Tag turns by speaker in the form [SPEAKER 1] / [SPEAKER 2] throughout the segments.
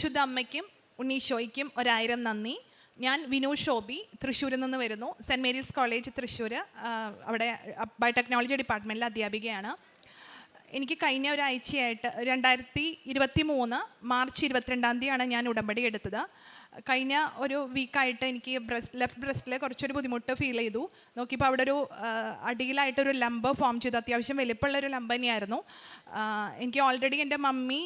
[SPEAKER 1] ശുദ്ധ അമ്മയ്ക്കും ഉണ്ണീശോയ്ക്കും ഒരായിരം നന്ദി. ഞാൻ വിനു ഷോബി തൃശ്ശൂരിൽ നിന്ന് വരുന്നു. സെന്റ് മേരീസ് കോളേജ് തൃശ്ശൂർ അവിടെ ബയോടെക്നോളജി ഡിപ്പാർട്ട്മെന്റിലെ അധ്യാപികയാണ്. എനിക്ക് കഴിഞ്ഞ ഒരാഴ്ചയായിട്ട് രണ്ടായിരത്തി ഇരുപത്തി മൂന്ന് മാർച്ച് ഇരുപത്തിരണ്ടാം തീയതിയാണ് ഞാൻ ഉടമ്പടി എടുത്തത്. കഴിഞ്ഞ ഒരു വീക്കായിട്ട് എനിക്ക് ബ്രസ്റ്റ് ലെഫ്റ്റ് ബ്രസ്റ്റിൽ കുറച്ചൊരു ബുദ്ധിമുട്ട് ഫീൽ ചെയ്തു. നോക്കിയപ്പോൾ അവിടെ ഒരു അടിയിലായിട്ടൊരു ലംബ് ഫോം ചെയ്തു. അത്യാവശ്യം വലിപ്പമുള്ളൊരു ലംബ് തന്നെയായിരുന്നു. എനിക്ക് ഓൾറെഡി എന്റെ മമ്മി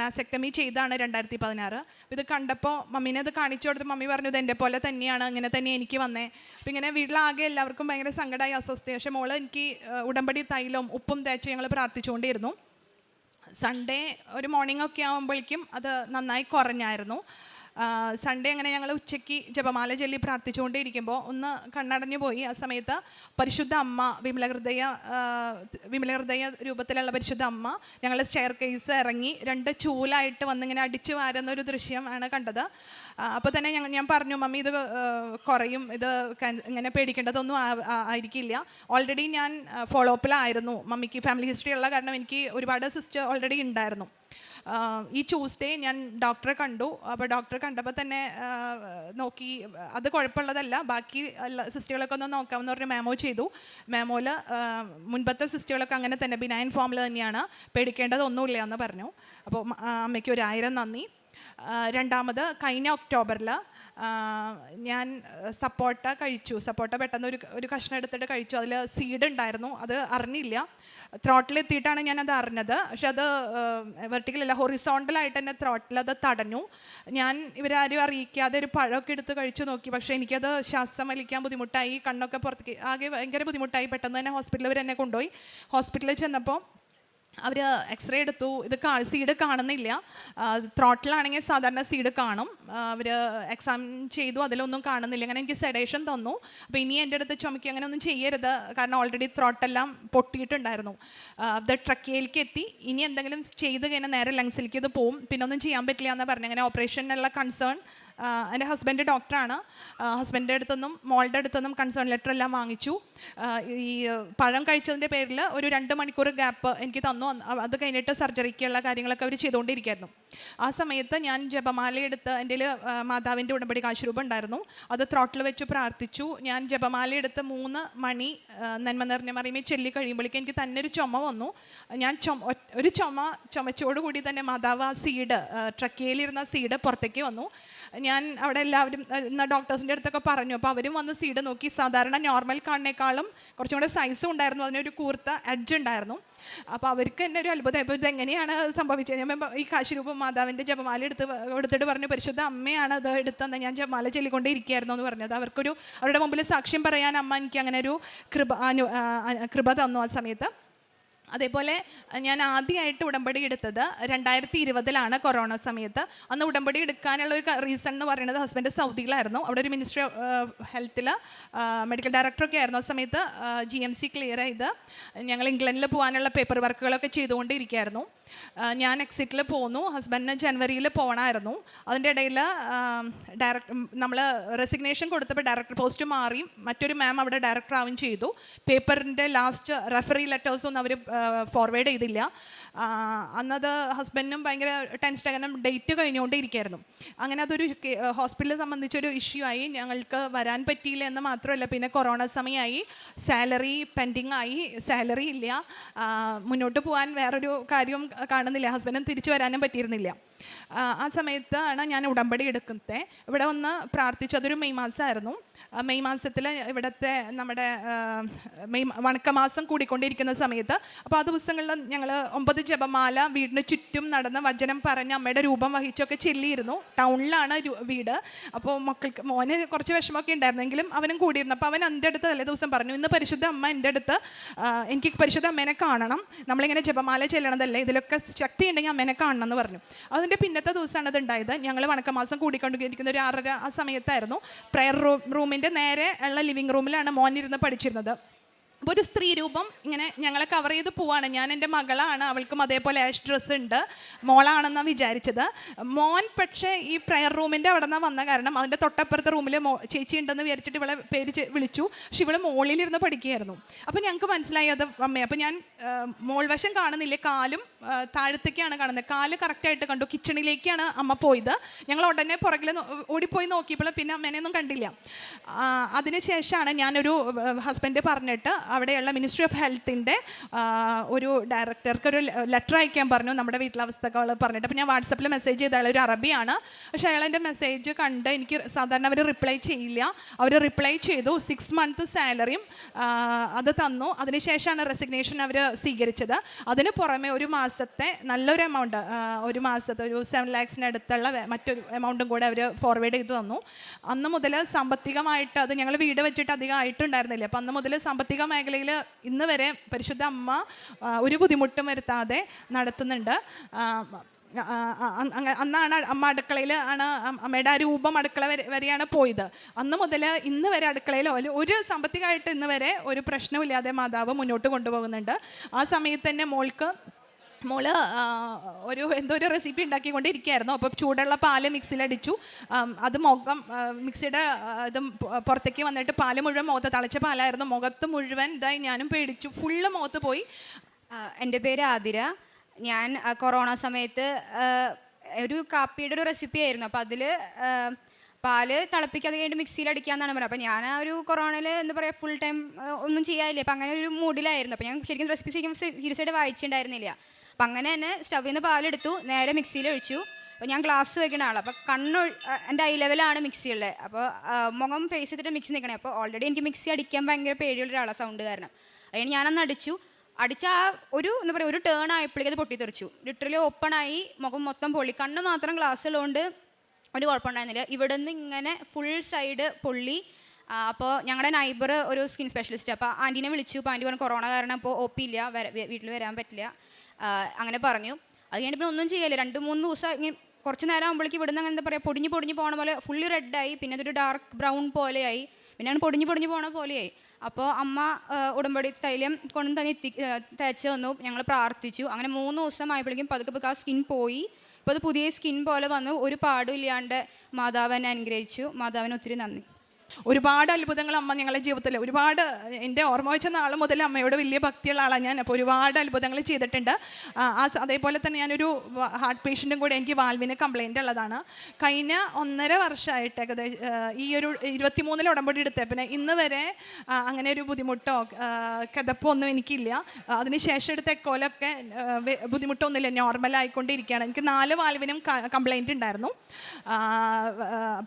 [SPEAKER 1] മാസെക്ടമി ചെയ്താണ് രണ്ടായിരത്തി പതിനാറ് ഇത് കണ്ടപ്പോൾ മമ്മീനെ അത് കാണിച്ചു കൊടുത്ത് മമ്മി പറഞ്ഞു ഇത് എന്റെ പോലെ തന്നെയാണ് അങ്ങനെ തന്നെ എനിക്ക് വന്നേ. അപ്പോൾ ഇങ്ങനെ വീട്ടിലാകെ എല്ലാവർക്കും ഭയങ്കര സങ്കടമായി അസ്വസ്ഥ. പക്ഷേ മോൾ എനിക്ക് ഉടമ്പടി തൈലവും ഉപ്പും തേച്ച് ഞങ്ങൾ പ്രാർത്ഥിച്ചുകൊണ്ടിരുന്നു. സൺഡേ ഒരു മോർണിംഗ് ഒക്കെ ആകുമ്പോഴേക്കും അത് നന്നായി കുറഞ്ഞായിരുന്നു. സൺഡേ അങ്ങനെ ഞങ്ങൾ ഉച്ചയ്ക്ക് ജപമാല ചൊല്ലി പ്രാർത്ഥിച്ചുകൊണ്ടേ ഇരിക്കുമ്പോൾ ഒന്ന് കണ്ണടഞ്ഞു പോയി. ആ സമയത്ത് പരിശുദ്ധ അമ്മ വിമലഹൃദയ വിമല വിമലഹൃദയ രൂപത്തിലുള്ള പരിശുദ്ധ അമ്മ ഞങ്ങൾ സ്റ്റെയർ കേസ് ഇറങ്ങി രണ്ട് ചൂലായിട്ട് വന്നിങ്ങനെ അടിച്ചു വാരുന്ന ഒരു ആണ് കണ്ടത്. അപ്പോൾ തന്നെ ഞങ്ങൾ ഞാൻ പറഞ്ഞു മമ്മി ഇത് കുറയും. ഇത് ഇങ്ങനെ പേടിക്കേണ്ടതൊന്നും ആയിരിക്കില്ല. ഓൾറെഡി ഞാൻ ഫോളോ അപ്പിലായിരുന്നു മമ്മിക്ക് ഫാമിലി ഹിസ്റ്ററി ഉള്ള കാരണം എനിക്ക് ഒരുപാട് സിസ്റ്റർ ഓൾറെഡി ഉണ്ടായിരുന്നു. ഈ ട്യൂസ്ഡേ ഞാൻ ഡോക്ടറെ കണ്ടു. അപ്പോൾ ഡോക്ടറെ കണ്ടപ്പോൾ തന്നെ നോക്കി. അത് കുഴപ്പമുള്ളതല്ല. ബാക്കി സിസ്റ്റുകളൊക്കെ ഒന്ന് നോക്കാമെന്ന് പറഞ്ഞ് മാമോ ചെയ്തു. മാമോയിൽ മുൻപത്തെ സിസ്റ്റുകളൊക്കെ അങ്ങനെ തന്നെ. ബിനൈൻ ഫോമിൽ തന്നെയാണ്. പേടിക്കേണ്ടതൊന്നുമില്ല എന്ന് പറഞ്ഞു. അപ്പോൾ അമ്മയ്ക്ക് ഒരു ആയിരം നന്ദി രണ്ടാമത് കഴിഞ്ഞ ഒക്ടോബറിൽ ഞാൻ സപ്പോട്ട കഴിച്ചു. സപ്പോട്ട പെട്ടെന്ന് ഒരു ഒരു കഷ്ണം എടുത്തിട്ട് കഴിച്ചു. അതിൽ സീഡ് ഉണ്ടായിരുന്നു. അത് അറിഞ്ഞില്ല. ത്രോട്ടിലെത്തിയിട്ടാണ് ഞാനത് അറിഞ്ഞത്. പക്ഷെ അത് വെർട്ടിക്കലല്ല ഹൊറിസോണ്ടലായിട്ട് തന്നെ ത്രോട്ടിൽ അത് തടഞ്ഞു. ഞാൻ ഇവരാരും അറിയിക്കാതെ ഒരു പഴമൊക്കെ എടുത്ത് കഴിച്ചു നോക്കി. പക്ഷേ എനിക്കത് ശ്വാസം വലിക്കാൻ ബുദ്ധിമുട്ടായി. കണ്ണൊക്കെ പുറത്തേക്ക് ആകെ ഭയങ്കര ബുദ്ധിമുട്ടായി. പെട്ടെന്ന് തന്നെ ഹോസ്പിറ്റലിൽ അവർ എന്നെ കൊണ്ടുപോയി. ഹോസ്പിറ്റലിൽ ചെന്നപ്പോൾ അവർ എക്സ്റേ എടുത്തു. ഇത് സീഡ് കാണുന്നില്ല. ത്രോട്ടിലാണെങ്കിൽ സാധാരണ സീഡ് കാണും. അവർ എക്സാം ചെയ്തു. അതിലൊന്നും കാണുന്നില്ല. അങ്ങനെ എനിക്ക് സെഡേഷൻ തന്നു. അപ്പോൾ ഇനി എന്റെ അടുത്ത് ചുമക്കി അങ്ങനെ ഒന്നും ചെയ്യരുത്. കാരണം ഓൾറെഡി ത്രോട്ടെല്ലാം പൊട്ടിയിട്ടുണ്ടായിരുന്നു. അത് ട്രക്കിയിലേക്ക് എത്തി. ഇനി എന്തെങ്കിലും ചെയ്ത് കഴിഞ്ഞാൽ നേരെ ലങ്സിലേക്ക് ഇത് പോവും. പിന്നെ ഒന്നും ചെയ്യാൻ പറ്റില്ല എന്ന് പറഞ്ഞു. അങ്ങനെ ഓപ്പറേഷനുള്ള കൺസേൺ എന്റെ ഹസ്ബൻഡ് ഡോക്ടറാണ് ഹസ്ബൻഡിന്റെ അടുത്തൊന്നും മോളുടെ അടുത്തൊന്നും കൺസേൺ ലെറ്റർ എല്ലാം വാങ്ങിച്ചു. ഈ പഴം കഴിച്ചതിന്റെ പേരിൽ ഒരു രണ്ട് മണിക്കൂർ ഗ്യാപ്പ് എനിക്ക് തന്നു. അത് കഴിഞ്ഞിട്ട് സർജറിക്കുള്ള കാര്യങ്ങളൊക്കെ അവർ ചെയ്തുകൊണ്ടിരിക്കുകയായിരുന്നു ആ സമയത്ത് ഞാൻ ജപമാലയെടുത്ത് എന്റെ മാതാവിന്റെ ഉടമ്പടി കാശുരൂപം ഉണ്ടായിരുന്നു. അത് ത്രോട്ടിൽ വെച്ച് പ്രാർത്ഥിച്ചു. ഞാൻ ജപമാലയെടുത്ത് മൂന്ന് മണി നന്മ നിറഞ്ഞ മറിയുമ്പോൾ ചെല്ലി കഴിയുമ്പോഴേക്കും എനിക്ക് തന്നെ ഒരു ചുമ വന്നു. ഞാൻ ചുമ ഒരു ചുമ ചുമച്ചോടുകൂടി തന്നെ മാതാവ് ആ സീഡ് ട്രക്കിയിലിരുന്ന സീഡ് പുറത്തേക്ക് വന്നു. ഞാൻ അവിടെ എല്ലാവരും ഡോക്ടേഴ്സിന്റെ അടുത്തൊക്കെ പറഞ്ഞു. അപ്പോൾ അവരും വന്ന് സീഡ് നോക്കി. സാധാരണ നോർമൽ കാണുന്നേക്കാളും കുറച്ചും കൂടെ സൈസും ഉണ്ടായിരുന്നു. അതിനൊരു കൂർത്ത എഡ്ജ് ഉണ്ടായിരുന്നു. അപ്പോൾ അവർക്ക് തന്നെ ഒരു അത്ഭുതം. ഇപ്പോൾ ഇതെങ്ങനെയാണ് സംഭവിച്ചത്? ഞാൻ ഈ കാശിരൂപ മാതാവിന്റെ ജപമാല എടുത്ത് എടുത്തിട്ട് പറഞ്ഞു പരിശുദ്ധ അമ്മയാണ് അത് എടുത്തതെന്ന് ഞാൻ ജപമാല ചൊല്ലിക്കൊണ്ടേ ഇരിക്കുകയായിരുന്നു എന്ന് പറഞ്ഞത്. അവർക്കൊരു അവരുടെ മുമ്പിൽ സാക്ഷ്യം പറയാൻ അമ്മ എനിക്ക് അങ്ങനെ ഒരു കൃപ കൃപ തന്നു ആ സമയത്ത്. അതേപോലെ ഞാൻ ആദ്യമായിട്ട് ഉടമ്പടി എടുത്തത് രണ്ടായിരത്തി ഇരുപതിലാണ് കൊറോണ സമയത്ത്. അന്ന് ഉടമ്പടി എടുക്കാനുള്ള ഒരു റീസൺ എന്ന് പറയുന്നത് ഹസ്ബൻഡ് സൗദിയിലായിരുന്നു. അവിടെ ഒരു മിനിസ്ട്രി ഹെൽത്തിൽ മെഡിക്കൽ ഡയറക്ടറൊക്കെ ആയിരുന്നു ആ സമയത്ത് ജി എം സി ക്ലിയർ ചെയ്ത്. ഞങ്ങൾ ഇംഗ്ലണ്ടിൽ പോകാനുള്ള പേപ്പർ വർക്കുകളൊക്കെ ചെയ്തുകൊണ്ടിരിക്കുകയായിരുന്നു. ഞാൻ എക്സിറ്റിൽ പോന്നു. ഹസ്ബൻഡിന് ജനുവരിയിൽ പോകണമായിരുന്നു അതിന്റെ ഇടയിൽ ഡയറക്ട് നമ്മൾ റെസിഗ്നേഷൻ കൊടുത്തപ്പോൾ ഡയറക്ടർ പോസ്റ്റ് മാറി. മറ്റൊരു മാം അവിടെ ഡയറക്ടർ ആവുകയും ചെയ്തു. പേപ്പറിന്റെ ലാസ്റ്റ് റെഫറി ലെറ്റേഴ്സ് ലെറ്റേഴ്സൊന്നും അവർ ഫോർവേഡ് ചെയ്തില്ല. അന്നത് ഹസ്ബൻഡിനും ഭയങ്കര ടെൻഷൻ കാരണം ഡേറ്റ് കഴിഞ്ഞുകൊണ്ടിരിക്കുകയായിരുന്നു. അങ്ങനെ അതൊരു ഹോസ്പിറ്റലിനെ സംബന്ധിച്ചൊരു ഇഷ്യൂ ആയി. ഞങ്ങൾക്ക് വരാൻ പറ്റിയില്ല എന്ന് മാത്രമല്ല പിന്നെ കൊറോണ സമയമായി. സാലറി പെൻഡിങ് ആയി. സാലറി ഇല്ല. മുന്നോട്ട് പോകാൻ വേറൊരു കാര്യവും കാണുന്നില്ല. ഹസ്ബൻഡും തിരിച്ചു വരാനും പറ്റിയിരുന്നില്ല. ആ, സമയത്താണ് ഞാൻ ഉടമ്പടി എടുക്കുന്നത്. ഇവിടെ ഒന്ന് പ്രാർത്ഥിച്ചു അതൊരു മെയ് മാസമായിരുന്നു. മെയ് മാസത്തിൽ ഇവിടുത്തെ നമ്മുടെ മെയ് വണക്കമാസം കൂടിക്കൊണ്ടിരിക്കുന്ന സമയത്ത് അപ്പോൾ ആ ദിവസങ്ങളിൽ ഞങ്ങൾ ഒമ്പത് ജപമാല വീടിന് ചുറ്റും നടന്ന് വചനം പറഞ്ഞ് അമ്മയുടെ രൂപം വഹിച്ചൊക്കെ ചെല്ലിയിരുന്നു. ടൗണിലാണ് വീട്. അപ്പോൾ മക്കൾക്ക് മോന് കുറച്ച് വിഷമമൊക്കെ ഉണ്ടായിരുന്നെങ്കിലും അവനും കൂടിയിരുന്നു. അപ്പോൾ അവൻ എന്റെ അടുത്ത് തലേ ദിവസം പറഞ്ഞു ഇന്ന് പരിശുദ്ധ അമ്മ എന്റെ അടുത്ത് എനിക്ക് പരിശുദ്ധ അമ്മേനെ കാണണം. നമ്മളിങ്ങനെ ജപമാല ചെല്ലണതല്ലേ? ഇതിലൊക്കെ ശക്തി ഉണ്ടെങ്കിൽ അമ്മേനെ കാണണം എന്ന് പറഞ്ഞു. അതിന്റെ പിന്നത്തെ ദിവസമാണ് അത് ഉണ്ടായത്. ഞങ്ങൾ വണക്കമാസം കൂടിക്കൊണ്ടിരിക്കുന്ന ഒരു ആറര ആ സമയത്തായിരുന്നു. പ്രെയർ റൂം റൂമിന്റെ നേരെ ഉള്ള ലിവിങ് റൂമിലാണ് മോനിരുന്ന് പഠിച്ചിരുന്നത്. അപ്പോൾ ഒരു സ്ത്രീ രൂപം ഇങ്ങനെ ഞങ്ങളെ കവർ ചെയ്ത് പോവാണ്. ഞാൻ എന്റെ മകളാണ്. അവൾക്കും അതേപോലെ ആഷ് ഡ്രസ്സ് ഉണ്ട്. മോളാണെന്നാണ് വിചാരിച്ചത്. മോൻ പക്ഷേ ഈ പ്രയർ റൂമിന്റെ അവിടെ നിന്നാണ് വന്ന കാരണം അതിന്റെ തൊട്ടപ്പുറത്തെ റൂമിൽ മോ ചേച്ചി ഉണ്ടെന്ന് വിചാരിച്ചിട്ട് ഇവളെ പേര് വിളിച്ചു. പക്ഷെ ഇവിടെ മോളിലിരുന്ന് പഠിക്കുകയായിരുന്നു. അപ്പോൾ ഞങ്ങൾക്ക് മനസ്സിലായി അത് അമ്മയെ അപ്പോൾ ഞാൻ മോൾവശം മോൾ വശം കാണുന്നില്ല? കാലും താഴത്തേക്കാണ് കാണുന്നത്. കാൽ കറക്റ്റായിട്ട് കണ്ടു. കിച്ചണിലേക്കാണ് അമ്മ പോയത്. ഞങ്ങൾ ഉടനെ പുറകിൽ ഓടിപ്പോയി നോക്കിയപ്പോൾ പിന്നെ അമ്മേനെ ഒന്നും കണ്ടില്ല അതിനുശേഷമാണ് ഞാനൊരു ഹസ്ബൻഡ് പറഞ്ഞിട്ട് അവിടെയുള്ള മിനിസ്ട്രി ഓഫ് ഹെൽത്തിന്റെ ഒരു ഡയറക്ടർക്ക് ഒരു ലെറ്റർ അയക്കാൻ പറഞ്ഞു. നമ്മുടെ വീട്ടിലെ പറഞ്ഞിട്ട്. അപ്പോൾ ഞാൻ വാട്സപ്പിൽ മെസ്സേജ് ചെയ്ത ആൾ ഒരു അറബിയാണ്. പക്ഷേ അയാൾ എന്റെ മെസ്സേജ് കണ്ട് എനിക്ക് സാധാരണ അവർ റിപ്ലൈ ചെയ്യില്ല. അവർ റിപ്ലൈ ചെയ്തു. സിക്സ് മന്ത് സാലറിയും അത് തന്നു. അതിനുശേഷമാണ് റെസിഗ്നേഷൻ അവർ സ്വീകരിച്ചത്. അതിന് പുറമെ ഒരു മാസത്തെ നല്ലൊരു എമൗണ്ട് ഒരു മാസത്തെ ഒരു സെവൻ ലാക്സിന് അടുത്തുള്ള മറ്റൊരു എമൗണ്ടും കൂടെ അവർ ഫോർവേഡ് ചെയ്ത് തന്നു. അന്ന് മുതൽ സാമ്പത്തികമായിട്ട് അത് ഞങ്ങൾ വീട് വെച്ചിട്ട് അധികം ആയിട്ടുണ്ടായിരുന്നില്ല. അപ്പം അന്ന് മുതൽ സാമ്പത്തിക മേഖലയിൽ ഇന്ന് വരെ പരിശുദ്ധ അമ്മ ഒരു ബുദ്ധിമുട്ടും വരുത്താതെ നടത്തുന്നുണ്ട്. അന്നാണ് അമ്മ അടുക്കളയിൽ ആണ് അമ്മയുടെ ആ രൂപം അടുക്കള വരെ വരെയാണ് പോയത്. അന്ന് മുതൽ ഇന്ന് വരെ അടുക്കളയിൽ ഒരു സാമ്പത്തികമായിട്ട് ഇന്ന് വരെ ഒരു പ്രശ്നമില്ലാതെ മാതാവ് മുന്നോട്ട് കൊണ്ടുപോകുന്നുണ്ട്. ആ സമയത്ത് തന്നെ മോൾക്ക് മോൾ ഒരു എന്തോ ഒരു റെസിപ്പി ഉണ്ടാക്കിക്കൊണ്ടിരിക്കുകയായിരുന്നു. അപ്പോൾ ചൂടുള്ള പാൽ മിക്സിയിലടിച്ചു അത് മുഖം മിക്സിയുടെ ഇത് പുറത്തേക്ക് വന്നിട്ട് പാൽ മുഴുവൻ മുഖത്ത് തളിച്ച പാലായിരുന്നു. മുഖത്ത് മുഴുവൻ ഇതായി ഞാനും പേടിച്ചു. ഫുള്ള് മുഖത്ത് പോയി.
[SPEAKER 2] എന്റെ പേര് ആതിര. ഞാൻ കൊറോണ സമയത്ത് ഒരു കാപ്പിയുടെ ഒരു റെസിപ്പി ആയിരുന്നു. അപ്പോൾ അതിൽ പാൽ തിളപ്പിക്കാതെ കഴിഞ്ഞിട്ട് മിക്സിയിൽ അടിക്കാന്നാണ് പറഞ്ഞത്. അപ്പോൾ ഞാൻ ആ ഒരു കൊറോണയിൽ എന്താ പറയുക ഫുൾ ടൈം ഒന്നും ചെയ്യാനില്ല. അപ്പോൾ അങ്ങനെ ഒരു മൂഡിലായിരുന്നു അപ്പോൾ ഞാൻ ശരിക്കും റെസിപ്പി ശരിക്കും സീരിയസ് ആയിട്ട് വായിച്ചിട്ടുണ്ടായിരുന്നില്ല. അപ്പം അങ്ങനെ തന്നെ സ്റ്റവിൽ നിന്ന് പാലെടുത്തു നേരെ മിക്സിയിൽ ഒഴിച്ചു. അപ്പോൾ ഞാൻ ഗ്ലാസ് വെക്കുന്ന ആളാണ് അപ്പോൾ കണ്ണ് എന്റെ ഐ ലെവലാണ് മിക്സി ഉള്ളത് അപ്പോൾ മുഖം ഫേസ് ചെയ്തിട്ട് മിക്സി നിൽക്കണേ അപ്പോൾ ഓൾറെഡി എനിക്ക് മിക്സി അടിക്കാൻ ഭയങ്കര പേടിയുള്ള ഒരാളാണ് സൗണ്ട് കാരണം. അതിന് ഞാനന്ന് അടിച്ചു. അടിച്ച ആ ഒരു എന്താ പറയുക ഒരു ടേൺ ആയപ്പോഴേക്കും അത് പൊട്ടിത്തെറിച്ചു. ലിറ്ററലി ഓപ്പൺ ആയി മുഖം മൊത്തം പൊള്ളി. കണ്ണ് മാത്രം ഗ്ലാസ് ഉള്ളതുകൊണ്ട് ഒരു കുഴപ്പമുണ്ടായിരുന്നില്ല. ഇവിടെ നിന്ന് ഇങ്ങനെ ഫുൾ സൈഡ് പൊള്ളി. അപ്പോൾ ഞങ്ങളുടെ നൈബർ ഒരു സ്കിൻ സ്പെഷ്യലിസ്റ്റ് അപ്പോൾ ആന്റീനെ വിളിച്ചു. അപ്പോൾ ആന്റി പറഞ്ഞു കൊറോണ കാരണം ഇപ്പോൾ ഒ വീട്ടിൽ വരാൻ പറ്റില്ല. അങ്ങനെ പറഞ്ഞു. അത് കഴിഞ്ഞിട്ട് പിന്നെ ഒന്നും ചെയ്യല്ലേ? രണ്ട് മൂന്ന് ദിവസം ഇങ്ങനെ കുറച്ച് നേരം ആകുമ്പോഴേക്കും ഇവിടുന്ന് അങ്ങനെ എന്താ പറയുക പൊടിഞ്ഞ് പൊടിഞ്ഞ് പോണ പോലെ ഫുള്ളി റെഡായി പിന്നെ അതൊരു ഡാർക്ക് ബ്രൗൺ പോലെയായി. പിന്നെ അങ്ങനെ പൊടിഞ്ഞ് പൊടിഞ്ഞ് പോണ പോലെയായി. അപ്പോൾ അമ്മ ഉടമ്പടി തൈലം കൊണ്ടു തന്നെ എത്തി തേച്ച് തന്നു. ഞങ്ങൾ പ്രാർത്ഥിച്ചു. അങ്ങനെ മൂന്ന് ദിവസം ആയപ്പോഴേക്കും പതുക്കെ പതുക്കെ ആ സ്കിൻ പോയി. ഇപ്പോൾ അത് പുതിയ സ്കിൻ പോലെ വന്നു. ഒരു പാടും ഇല്ലാണ്ട് മാതാവിനെ അനുഗ്രഹിച്ചു. മാതാവിന് ഒത്തിരി നന്ദി.
[SPEAKER 1] ഒരുപാട് അത്ഭുതങ്ങൾ അമ്മ ഞങ്ങളുടെ ജീവിതത്തിൽ ഒരുപാട് എന്റെ ഓർമ്മ വെച്ച നാൾ മുതൽ അമ്മയോട് വലിയ ഭക്തിയുള്ള ആളാണ് ഞാൻ. അപ്പോൾ ഒരുപാട് അത്ഭുതങ്ങൾ ചെയ്തിട്ടുണ്ട്. ആ, അതേപോലെ തന്നെ ഞാനൊരു ഹാർട്ട് പേഷ്യന്റും കൂടെ എനിക്ക് വാൽവിന് കംപ്ലൈന്റ് ഉള്ളതാണ്. കഴിഞ്ഞ ഒന്നര വർഷമായിട്ട് ഏകദേശം ഈ ഒരു ഇരുപത്തി മൂന്നിൽ ഉടമ്പടി എടുത്തേ. പിന്നെ ഇന്ന് വരെ അങ്ങനെ ഒരു ബുദ്ധിമുട്ടോ കിതപ്പോ ഒന്നും എനിക്കില്ല. അതിന് ശേഷം എടുത്ത എക്കോലൊക്കെ ബുദ്ധിമുട്ടൊന്നുമില്ല. നോർമൽ ആയിക്കൊണ്ടിരിക്കുകയാണ്. എനിക്ക് നാല് വാൽവിനും കംപ്ലൈന്റ് ഉണ്ടായിരുന്നു.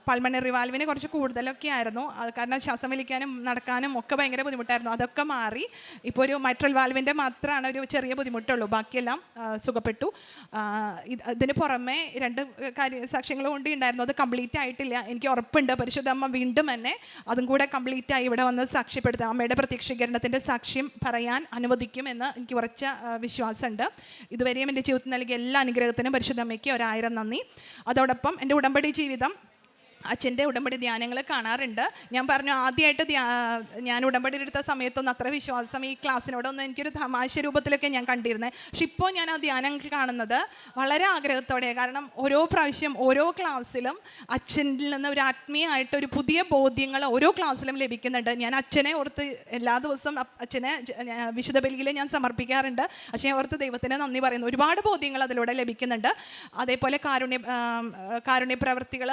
[SPEAKER 1] പൾമണറി വാൽവിന് കുറച്ച് കൂടുതലൊക്കെ ആയിരുന്നു അത് കാരണം ശ്വാസം വലിക്കാനും നടക്കാനും ഒക്കെ ഭയങ്കര ബുദ്ധിമുട്ടായിരുന്നു. അതൊക്കെ മാറി. ഇപ്പോൾ ഒരു മൈട്രൽ വാൽവിന്റെ മാത്രമാണ് ഒരു ചെറിയ ബുദ്ധിമുട്ടുള്ളൂ. ബാക്കിയെല്ലാം സുഖപ്പെട്ടു. ഇതിന് പുറമെ രണ്ട് കാര്യ സാക്ഷ്യങ്ങളും കൊണ്ട് ഉണ്ടായിരുന്നു. അത് കംപ്ലീറ്റ് ആയിട്ടില്ല. എനിക്ക് ഉറപ്പുണ്ട്. പരിശുദ്ധമ്മ വീണ്ടും എന്നെ അതും കൂടെ കംപ്ലീറ്റ് ആയി ഇവിടെ വന്ന് സാക്ഷ്യപ്പെടുത്താം. അമ്മയുടെ പ്രത്യക്ഷീകരണത്തിന്റെ സാക്ഷ്യം പറയാൻ അനുവദിക്കും എന്ന് എനിക്ക് ഉറച്ച വിശ്വാസമുണ്ട്. ഇതുവരെയും എന്റെ ജീവിതത്തിൽ നൽകിയ എല്ലാ അനുഗ്രഹത്തിനും പരിശുദ്ധമ്മയ്ക്ക് ഒരായിരം നന്ദി. അതോടൊപ്പം എന്റെ ഉടമ്പടി ജീവിതം അച്ഛന്റെ ഉടമ്പടി ധ്യാനങ്ങൾ കാണാറുണ്ട്. ഞാൻ പറഞ്ഞു ആദ്യമായിട്ട് ഞാൻ ഉടമ്പടി എടുത്ത സമയത്തൊന്നും അത്ര വിശ്വാസം ഈ ക്ലാസ്സിനോടൊന്നും എനിക്കൊരു തമാശ രൂപത്തിലൊക്കെ ഞാൻ കണ്ടിരുന്നത് പക്ഷെ ഇപ്പോൾ ഞാൻ ആ ധ്യാനം കാണുന്നത് വളരെ ആഗ്രഹത്തോടെ. കാരണം ഓരോ പ്രാവശ്യം ഓരോ ക്ലാസ്സിലും അച്ഛനിൽ നിന്ന് ഒരു ആത്മീയമായിട്ട് ഒരു പുതിയ ബോധ്യങ്ങൾ ഓരോ ക്ലാസ്സിലും ലഭിക്കുന്നുണ്ട്. ഞാൻ അച്ഛനെ ഓർത്ത് എല്ലാ ദിവസവും അച്ഛനെ വിശുദ്ധ ബലിയിൽ ഞാൻ സമർപ്പിക്കാറുണ്ട്. അച്ഛനെ ഓർത്ത് ദൈവത്തിന് നന്ദി പറയുന്നു. ഒരുപാട് ബോധ്യങ്ങൾ അതിലൂടെ ലഭിക്കുന്നുണ്ട്. അതേപോലെ കാരുണ്യ കാരുണ്യ പ്രവൃത്തികൾ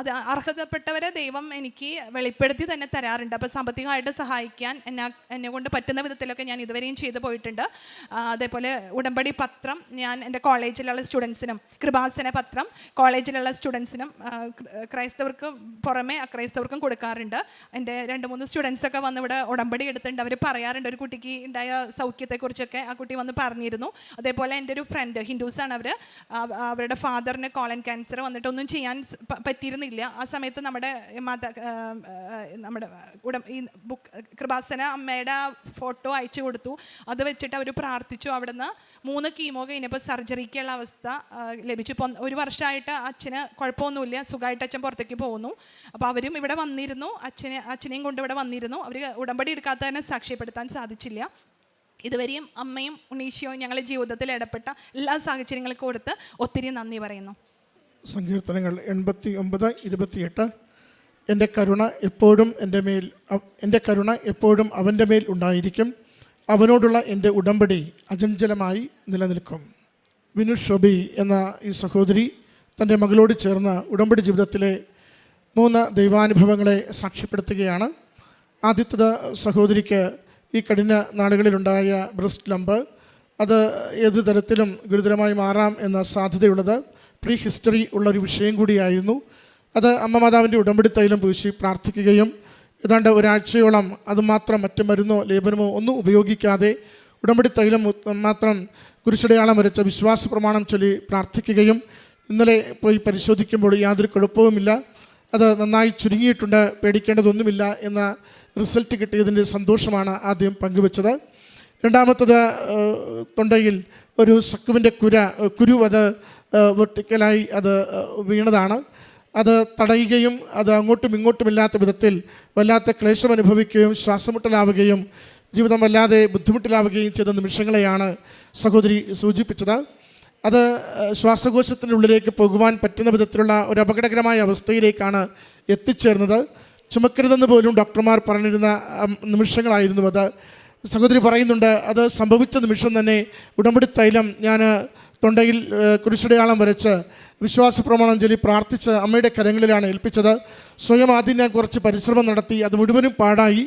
[SPEAKER 1] അത് അർഹതപ്പെട്ടവരെ ദൈവം എനിക്ക് വെളിപ്പെടുത്തി തന്നെ തരാറുണ്ട്. അപ്പോൾ സാമ്പത്തികമായിട്ട് സഹായിക്കാൻ എന്നെ എന്നെ കൊണ്ട് പറ്റുന്ന വിധത്തിലൊക്കെ ഞാൻ ഇതുവരെയും ചെയ്തു പോയിട്ടുണ്ട്. അതേപോലെ ഉടമ്പടി പത്രം ഞാൻ എന്റെ കോളേജിലുള്ള സ്റ്റുഡൻസിനും കൃപാസന പത്രം കോളേജിലുള്ള സ്റ്റുഡൻസിനും ക്രൈസ്തവർക്കും പുറമെ അക്രൈസ്തവർക്കും കൊടുക്കാറുണ്ട്. എന്റെ രണ്ട് മൂന്ന് സ്റ്റുഡൻസൊക്കെ വന്ന് ഇവിടെ ഉടമ്പടി എടുത്തിട്ടുണ്ട്. അവർ പറയാറുണ്ട് ഒരു കുട്ടിക്ക് ഉണ്ടായ സൗഖ്യത്തെക്കുറിച്ചൊക്കെ ആ കുട്ടി വന്ന് പറഞ്ഞിരുന്നു. അതേപോലെ എന്റെ ഒരു ഫ്രണ്ട് ഹിന്ദുസാണ് അവർ അവരുടെ ഫാദറിന് കോളൻ ക്യാൻസർ വന്നിട്ടൊന്നും ചെയ്യാൻ പറ്റിയിരുന്നില്ല. ആ സമയത്ത് നമ്മുടെ മാത നമ്മുടെ ഉട ഈ ബുക്ക് കൃപാസന അമ്മയുടെ ഫോട്ടോ അയച്ചു കൊടുത്തു. അത് വെച്ചിട്ട് അവർ പ്രാർത്ഥിച്ചു. അവിടുന്ന് മൂന്ന് കീമോ കഴിഞ്ഞപ്പോൾ സർജറിക്കുള്ള അവസ്ഥ ലഭിച്ചു. ഇപ്പം ഒരു വർഷമായിട്ട് അച്ഛന് കുഴപ്പമൊന്നുമില്ല. സുഖമായിട്ട് അച്ഛൻ പുറത്തേക്ക് പോകുന്നു. അപ്പോൾ അവരും ഇവിടെ വന്നിരുന്നു. അച്ഛനെ അച്ഛനെയും കൊണ്ട് ഇവിടെ വന്നിരുന്നു. അവർ ഉടമ്പടി എടുക്കാത്തതിനെ സാക്ഷ്യപ്പെടുത്താൻ സാധിച്ചില്ല. ഇതുവരെയും അമ്മയും ഉണ്ണീശോയും ഞങ്ങളുടെ ജീവിതത്തിൽ ഇടപെട്ട എല്ലാ സാഹചര്യങ്ങൾക്കും കൊടുത്ത് ഒത്തിരി നന്ദി പറയുന്നു.
[SPEAKER 3] സങ്കീർത്തനങ്ങൾ എൺപത്തി ഒമ്പത് ഇരുപത്തിയെട്ട്. എന്റെ കരുണ എപ്പോഴും എന്റെ മേൽ എന്റെ കരുണ എപ്പോഴും അവന്റെ മേൽ ഉണ്ടായിരിക്കും. അവനോടുള്ള എന്റെ ഉടമ്പടി അചഞ്ചലമായി നിലനിൽക്കും. വിനു ഷൊബി എന്ന ഈ സഹോദരി തന്റെ മകളോട് ചേർന്ന് ഉടമ്പടി ജീവിതത്തിലെ മൂന്ന് ദൈവാനുഭവങ്ങളെ സാക്ഷ്യപ്പെടുത്തുകയാണ്. ആദ്യത്തത് സഹോദരിക്ക് ഈ കഠിന നാളുകളിലുണ്ടായ ബ്രസ്റ്റ് ലംബ്. അത് ഏത് തരത്തിലും ഗുരുതരമായി മാറാം എന്ന സാധ്യതയുള്ളത്. പ്രീ ഹിസ്റ്ററി ഉള്ളൊരു വിഷയം കൂടിയായിരുന്നു. അത് അമ്മ മാതാവിന്റെ ഉടമ്പടി തൈലം പൂശി പ്രാർത്ഥിക്കുകയും ഏതാണ്ട് ഒരാഴ്ചയോളം അതുമാത്രം മറ്റു മരുന്നോ ലേപനമോ ഒന്നും ഉപയോഗിക്കാതെ ഉടമ്പടി തൈലം മാത്രം കുരിശടയാളം വരച്ച വിശ്വാസ പ്രമാണം ചൊല്ലി പ്രാർത്ഥിക്കുകയും ഇന്നലെ പോയി പരിശോധിക്കുമ്പോൾ യാതൊരു കുഴപ്പവുമില്ല. അത് നന്നായി ചുരുങ്ങിയിട്ടുണ്ട് പേടിക്കേണ്ടതൊന്നുമില്ല എന്ന റിസൾട്ട് കിട്ടിയതിന്റെ സന്തോഷമാണ് ആദ്യം പങ്കുവച്ചത്. രണ്ടാമത്തത് തൊണ്ടയിൽ ഒരു സക്കുവിന്റെ കുര കുരു അത് വെർട്ടിക്കലായി അത് വീണതാണ്. അത് തടയുകയും അത് അങ്ങോട്ടും ഇങ്ങോട്ടുമില്ലാത്ത വിധത്തിൽ വല്ലാത്ത ക്ലേശം അനുഭവിക്കുകയും ശ്വാസമുട്ടലാവുകയും ജീവിതം വല്ലാതെ ബുദ്ധിമുട്ടിലാവുകയും ചെയ്ത നിമിഷങ്ങളെയാണ് സഹോദരി സൂചിപ്പിച്ചത്. അത് ശ്വാസകോശത്തിന്റെ ഉള്ളിലേക്ക് പോകുവാൻ പറ്റുന്ന വിധത്തിലുള്ള ഒരു അപകടകരമായ അവസ്ഥയിലേക്കാണ് എത്തിച്ചേർന്നത്. ചുമക്കരുതെന്ന് പോലും ഡോക്ടർമാർ പറഞ്ഞിരുന്ന നിമിഷങ്ങളായിരുന്നു അത്. സഹോദരി പറയുന്നുണ്ട് അത് സംഭവിച്ച നിമിഷം തന്നെ ഉടമ്പടി തൈലം ഞാൻ തൊണ്ടയിൽ കുരിശടയാളം വരച്ച് വിശ്വാസ പ്രമാണം ചൊല്ലി പ്രാർത്ഥിച്ച് അമ്മയുടെ കരങ്ങളിലാണ് ഏൽപ്പിച്ചത്. സ്വയം ആദ്യം ഞാൻ കുറച്ച് പരിശ്രമം നടത്തി അത് മുഴുവനും പാടായി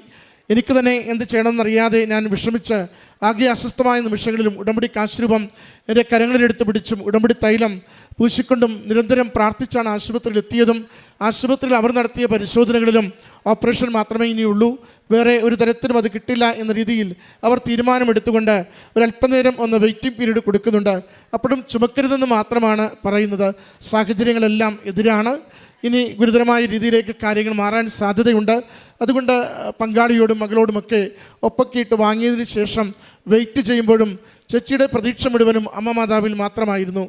[SPEAKER 3] എനിക്ക് തന്നെ എന്ത് ചെയ്യണമെന്നറിയാതെ ഞാൻ വിഷമിച്ച് ആകെ അസ്വസ്ഥമായ നിമിഷങ്ങളിലും ഉടമ്പടി കാശ്രൂപം എന്റെ കരങ്ങളിലെടുത്ത് പിടിച്ചും ഉടമ്പടി തൈലം പൂശിക്കൊണ്ടും നിരന്തരം പ്രാർത്ഥിച്ചാണ് ആശുപത്രിയിൽ എത്തിയതും ആശുപത്രിയിൽ അവർ നടത്തിയ പരിശോധനകളിലും ഓപ്പറേഷൻ മാത്രമേ ഇനിയുള്ളൂ. വേറെ ഒരു തരത്തിലും അത് കിട്ടില്ല എന്ന രീതിയിൽ അവർ തീരുമാനമെടുത്തുകൊണ്ട് ഒരല്പനേരം ഒന്ന് വെയിറ്റിംഗ് പീരീഡ് കൊടുക്കുന്നുണ്ട്. അപ്പോഴും ചുമക്കരുതെന്ന് മാത്രമാണ് പറയുന്നത്. സാഹചര്യങ്ങളെല്ലാം എതിരാണ്. ഇനി ഗുരുതരമായ രീതിയിലേക്ക് കാര്യങ്ങൾ മാറാൻ സാധ്യതയുണ്ട്. അതുകൊണ്ട് പങ്കാളിയോടും മകളോടുമൊക്കെ ഒപ്പക്കിയിട്ട് വാങ്ങിയതിന് ശേഷം വെയിറ്റ് ചെയ്യുമ്പോഴും ചേച്ചിയുടെ പ്രതീക്ഷ മുഴുവനും അമ്മ മാതാവിൽ മാത്രമായിരുന്നു.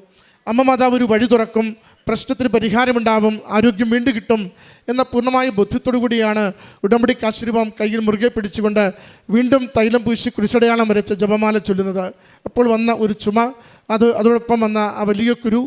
[SPEAKER 3] അമ്മ മാതാവ് ഒരു വഴി തുറക്കും പ്രശ്നത്തിന് പരിഹാരമുണ്ടാവും ആരോഗ്യം വീണ്ടും കിട്ടും എന്ന പൂർണമായ ബോധ്യത്തോടു കൂടിയാണ് ഉടമ്പടി കാശുരൂപം കയ്യിൽ മുറുകെ പിടിച്ചുകൊണ്ട് വീണ്ടും തൈലം പൂശി കുരിശടയാളം വരച്ച് ജപമാല ചൊല്ലുന്നത്. അപ്പോൾ വന്ന ഒരു ചുമ അത് അതോടൊപ്പം വന്ന ആ വലിയ കുരു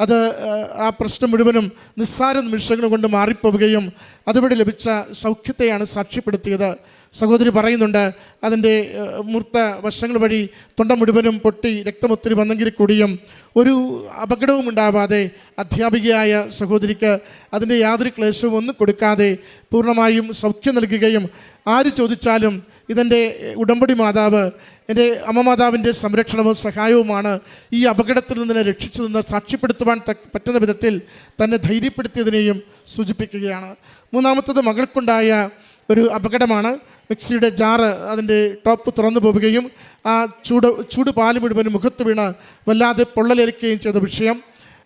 [SPEAKER 3] അത് ആ, ആ പ്രശ്നം മുഴുവനും നിസ്സാര നിമിഷങ്ങൾ കൊണ്ട് മാറിപ്പോവുകയും അതുവഴി ലഭിച്ച സൗഖ്യത്തെയാണ് സാക്ഷ്യപ്പെടുത്തിയത്. സഹോദരി പറയുന്നുണ്ട് അതിന്റെ മൂർത്ത വശങ്ങൾ വഴി തൊണ്ട മുഴുവനും പൊട്ടി രക്തമൊത്തിരി വന്നെങ്കിൽ കൂടിയും ഒരു അപകടവും ഉണ്ടാവാതെ അധ്യാപികയായ സഹോദരിക്ക് അതിന്റെ യാതൊരു ക്ലേശവും ഒന്നും കൊടുക്കാതെ പൂർണമായും സൗഖ്യം നൽകുകയും ആര് ചോദിച്ചാലും ഇതെന്റെ ഉടമ്പടി മാതാവ് എന്റെ അമ്മ മാതാവിന്റെ സംരക്ഷണവും സഹായവുമാണ് ഈ അപകടത്തിൽ നിന്ന് രക്ഷിച്ചു നിന്ന് സാക്ഷ്യപ്പെടുത്തുവാൻ പറ്റുന്ന വിധത്തിൽ തന്നെ ധൈര്യപ്പെടുത്തിയതിനെയും സൂചിപ്പിക്കുകയാണ്. മൂന്നാമത്തത് മകൾക്കുണ്ടായ ഒരു അപകടമാണ്. മിക്സിയുടെ ജാറ് അതിന്റെ ടോപ്പ് തുറന്നു പോവുകയും ആ ചൂട് ചൂട് പാൽ മുഴുവൻ മുഖത്ത് വീണ് വല്ലാതെ പൊള്ളലേൽക്കുകയും ചെയ്ത വിഷയം.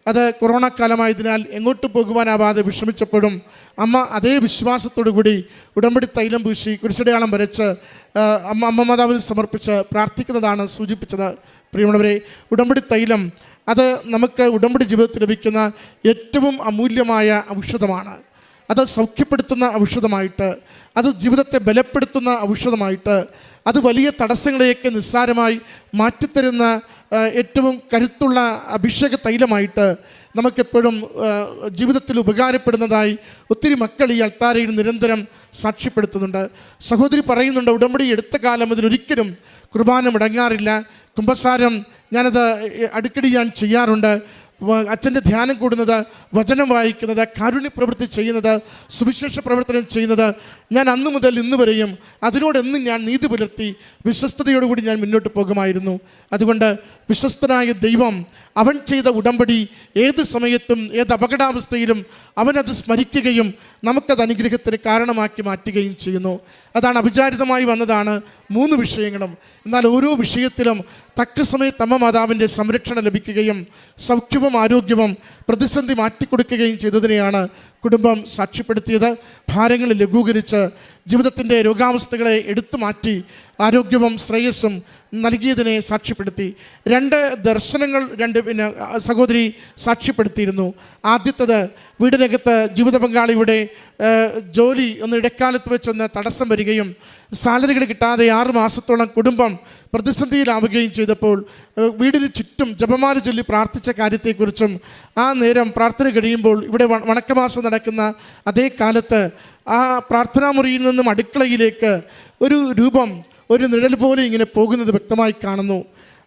[SPEAKER 3] അത് കൊറോണ കാലമായതിനാൽ എങ്ങോട്ട് പോകുവാനാവാതെ വിഷമിച്ചപ്പോഴും അമ്മ അതേ വിശ്വാസത്തോടു കൂടി ഉടമ്പടി തൈലം പൂശി കുരിശടയാളം വരച്ച് അമ്മ അമ്മ മാതാവിന് സമർപ്പിച്ച് പ്രാർത്ഥിക്കുന്നതാണ് സൂചിപ്പിച്ചത്. പ്രിയമുള്ളവരെ ഉടമ്പടി തൈലം അത് നമുക്ക് ഉടമ്പടി ജീവിതത്തിൽ ലഭിക്കുന്ന ഏറ്റവും അമൂല്യമായ ഔഷധമാണ്. അത് സൗഖ്യപ്പെടുത്തുന്ന ഔഷധമായിട്ട് അത് ജീവിതത്തെ ബലപ്പെടുത്തുന്ന ഔഷധമായിട്ട് അത് വലിയ തടസ്സങ്ങളെയൊക്കെ നിസ്സാരമായി മാറ്റിത്തരുന്ന ഏറ്റവും കരുത്തുള്ള അഭിഷേക തൈലമായിട്ട് നമുക്കെപ്പോഴും ജീവിതത്തിൽ ഉപകാരപ്പെടുന്നതായി ഒത്തിരി മക്കൾ ഈ അൾത്താരയിൽ നിരന്തരം സാക്ഷ്യപ്പെടുത്തുന്നുണ്ട്. സഹോദരി പറയുന്നുണ്ട് ഉടമ്പടി എടുത്ത കാലം അതിലൊരിക്കലും കുർബാന മുടങ്ങാറില്ല കുംഭസാരം ഞാനത് അടിക്കടി ഞാൻ ചെയ്യാറുണ്ട്. അച്ഛന്റെ ധ്യാനം കൂടുന്നത് വചനം വായിക്കുന്നത് കാരുണ്യ പ്രവൃത്തി ചെയ്യുന്നത് സുവിശേഷ പ്രവർത്തനം ചെയ്യുന്നത് ഞാൻ അന്ന് മുതൽ ഇന്ന് വരെയും അതിനോടെന്നും ഞാൻ നീതി പുലർത്തി വിശ്വസ്തയോടുകൂടി ഞാൻ മുന്നോട്ട് പോകുമായിരുന്നു. അതുകൊണ്ട് വിശ്വസ്തനായ ദൈവം അവൻ ചെയ്ത ഉടമ്പടി ഏത് സമയത്തും ഏത് അപകടാവസ്ഥയിലും അവനത് സ്മരിക്കുകയും നമുക്കത് അനുഗ്രഹത്തിന് കാരണമാക്കി മാറ്റുകയും ചെയ്യുന്നു. അതാണ് അവിചാരിതമായി വന്നതാണ് മൂന്ന് വിഷയങ്ങളും. എന്നാൽ ഓരോ വിഷയത്തിലും തക്ക സമയത്ത് അമ്മ മാതാവിന്റെ സംരക്ഷണം ലഭിക്കുകയും സൗഖ്യവും ആരോഗ്യവും പ്രതിസന്ധി മാറ്റിക്കൊടുക്കുകയും ചെയ്തതിനെയാണ് കുടുംബം സാക്ഷ്യപ്പെടുത്തിയത് ഭാരങ്ങൾ ലഘൂകരിച്ച് ജീവിതത്തിന്റെ രോഗാവസ്ഥകളെ എടുത്തു മാറ്റി ആരോഗ്യവും ശ്രേയസ്സും നൽകിയതിനെ സാക്ഷ്യപ്പെടുത്തി. രണ്ട് ദർശനങ്ങൾ രണ്ട് പിന്നെ സഹോദരി സാക്ഷ്യപ്പെടുത്തിയിരുന്നു. ആദ്യത്തത് വീടിനകത്ത് ജീവിത പങ്കാളിയുടെ ജോലി ഒന്ന് ഇടക്കാലത്ത് വെച്ചൊന്ന് തടസ്സം വരികയും സാലറികൾ കിട്ടാതെ ആറ് മാസത്തോളം കുടുംബം പ്രതിസന്ധിയിലാവുകയും ചെയ്തപ്പോൾ വീടിന് ചുറ്റും ജപമാല ചൊല്ലി പ്രാർത്ഥിച്ച കാര്യത്തെക്കുറിച്ചും ആ നേരം പ്രാർത്ഥന കഴിയുമ്പോൾ ഇവിടെ വണക്കമാസം നടക്കുന്ന അതേ കാലത്ത് ആ പ്രാർത്ഥനാ മുറിയിൽ നിന്നും അടുക്കളയിലേക്ക് ഒരു രൂപം ഒരു നിഴൽ പോലെ ഇങ്ങനെ പോകുന്നത് വ്യക്തമായി കാണുന്നു.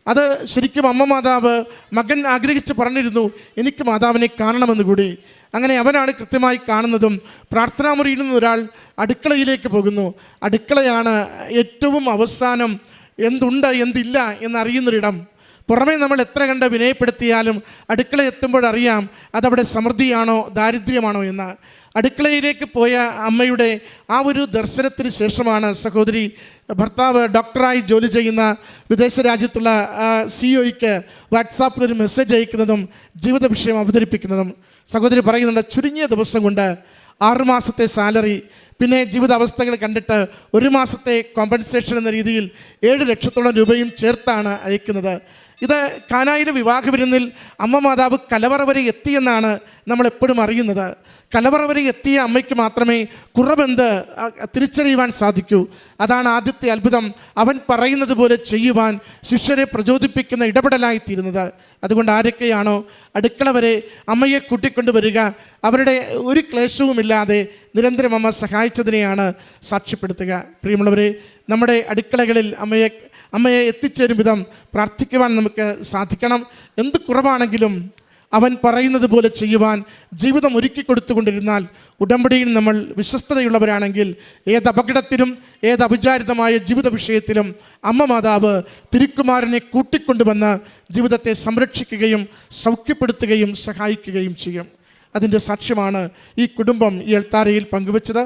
[SPEAKER 3] അത് ശരിക്കും അമ്മ മാതാവ് മകൻ ആഗ്രഹിച്ച് പറഞ്ഞിരുന്നു എനിക്ക് മാതാവിനെ കാണണമെന്ന് കൂടി. അങ്ങനെ അവനാണ് കൃത്യമായി കാണുന്നതും പ്രാർത്ഥനാ മുറിയിൽ നിന്ന് ഒരാൾ അടുക്കളയിലേക്ക് പോകുന്നു. അടുക്കളയാണ് ഏറ്റവും അവസാനം എന്തുണ്ട് എന്തില്ല എന്നറിയുന്നൊരിടം. പുറമേ നമ്മൾ എത്ര കണ്ട് വിനയപ്പെടുത്തിയാലും അടുക്കള എത്തുമ്പോഴറിയാം അതവിടെ സമൃദ്ധിയാണോ ദാരിദ്ര്യമാണോ എന്ന്. അടുക്കളയിലേക്ക് പോയ അമ്മയുടെ ആ ഒരു ദർശനത്തിന് ശേഷമാണ് സഹോദരി ഭർത്താവ് ഡോക്ടറായി ജോലി ചെയ്യുന്ന വിദേശ രാജ്യത്തുള്ള സിഒയ്ക്ക് വാട്സാപ്പിൽ ഒരു മെസ്സേജ് അയക്കുന്നതും ജീവിത വിഷയം അവതരിപ്പിക്കുന്നതും. സഹോദരി പറയുന്നുണ്ട് ചുരുങ്ങിയ ദിവസം കൊണ്ട് ആറുമാസത്തെ സാലറി പിന്നെ ജീവിതാവസ്ഥകൾ കണ്ടിട്ട് ഒരു മാസത്തെ കോമ്പൻസേഷൻ എന്ന രീതിയിൽ ഏഴ് ലക്ഷത്തോളം രൂപയും ചേർത്താണ് അയക്കുന്നത്. ഇത് കാനായിലെ വിവാഹ വിരുന്നിൽ അമ്മ മാതാവ് കലവറ വരെ എത്തിയെന്നാണ് നമ്മൾ എപ്പോഴും അറിയുന്നത്. കലവറ വരെ എത്തിയ അമ്മയ്ക്ക് മാത്രമേ കുറവെന്ത് തിരിച്ചറിയുവാൻ സാധിക്കൂ. അതാണ് ആദ്യത്തെ അത്ഭുതം. അവൻ പറയുന്നത് പോലെ ചെയ്യുവാൻ ശിഷ്യരെ പ്രചോദിപ്പിക്കുന്ന ഇടപെടലായിത്തീരുന്നത്. അതുകൊണ്ട് ആരൊക്കെയാണോ അടുക്കള വരെ അമ്മയെ കൂട്ടിക്കൊണ്ടുവരിക അവരുടെ ഒരു ക്ലേശവുമില്ലാതെ നിരന്തരം അമ്മ സഹായിച്ചതിനെയാണ് സാക്ഷ്യപ്പെടുത്തുക. പ്രിയമുള്ളവരെ നമ്മുടെ അടുക്കളകളിൽ അമ്മയെ അമ്മയെ എത്തിച്ചേരും വിധം പ്രാർത്ഥിക്കുവാൻ നമുക്ക് സാധിക്കണം. എന്ത് കുറവാണെങ്കിലും അവൻ പറയുന്നത് പോലെ ചെയ്യുവാൻ ജീവിതം ഒരുക്കി കൊടുത്തുകൊണ്ടിരുന്നാൽ ഉടമ്പടിയിൽ നമ്മൾ വിശ്വസ്തതയുള്ളവരാണെങ്കിൽ ഏത് അപകടത്തിലും ഏത് അവിചാരിതമായ ജീവിത വിഷയത്തിലും അമ്മ മാതാവ് തിരുക്കുമാരനെ കൂട്ടിക്കൊണ്ടുവന്ന് ജീവിതത്തെ സംരക്ഷിക്കുകയും സൗഖ്യപ്പെടുത്തുകയും സഹായിക്കുകയും ചെയ്യും. അതിന്റെ സാക്ഷ്യമാണ് ഈ കുടുംബം ഈ എൽത്താരയിൽ പങ്കുവച്ചത്.